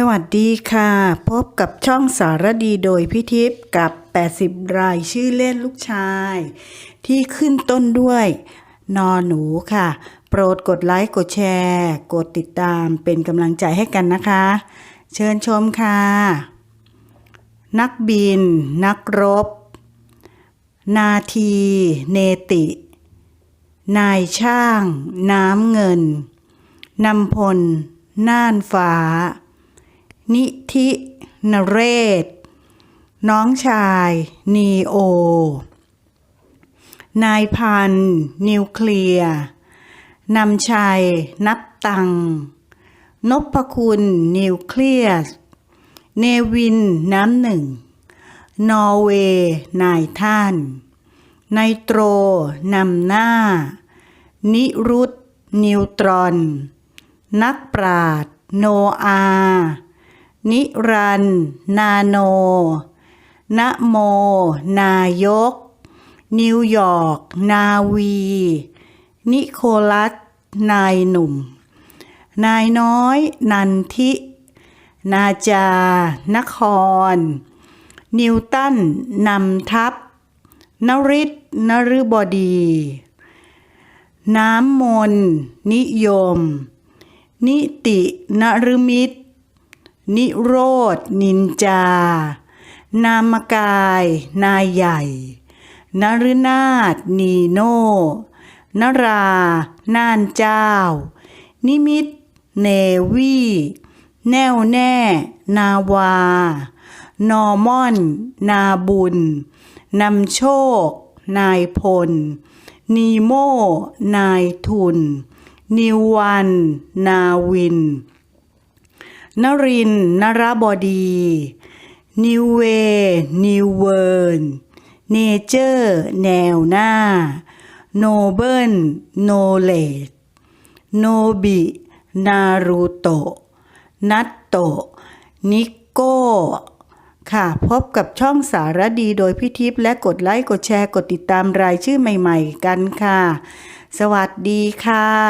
สวัสดีค่ะ พบกับช่องสารดีโดยพิทิพย์กับ 80 รายชื่อเล่นลูกชาย ที่ขึ้นต้นด้วย นอหนูค่ะ โปรดกดไลค์ กดแชร์ กดติดตามเป็นกำลังใจให้กันนะคะ เชิญชมค่ะ นักบิน นักรบ นาที เนติ นายช่าง น้ำเงินนำพล น่านฟ้า นิธินเรศ น้องชาย นีโอ นายพัน นิวเคลียร์นำชัย นับตัง นพคุณ นิวเคลียส เนวิน น้ำหนึ่ง นอร์เวย์นายท่าน ไนโตร นำหน้า นิรุตนิวตรอน นักปราด โนอา นิรัน นาโน นะโม นายก นิวยอร์ก นาวี นิโคลัส นายหนุ่ม นายน้อย นันทิ นาจา นคร นิวตัน นำทัพ นริศนฤบดี น้ำมนต์นิยม นิตินรมิตร นิโรธนินจา นามกาย นายใหญ่นฤนาถนีโนนรา น่านเจ้า นิมิต เนวี แน่วแน่ นาวา นอมอน นาบุญ นำโชค นายพล นีโม นายทุน นิววัน นาวิน นรินทร์นรบดี นิวเว นิวเวิร์น เนเจอร์ แนวหน้า โนเบิล โนเลดโนบิ นารูโตะ นัตโตะ นิโก้ ค่ะ พบกับช่องสารดีโดยพี่ทิพย์และกดไลค์ กดแชร์ กดติดตามรายชื่อใหม่ ๆ กันค่ะ สวัสดีค่ะ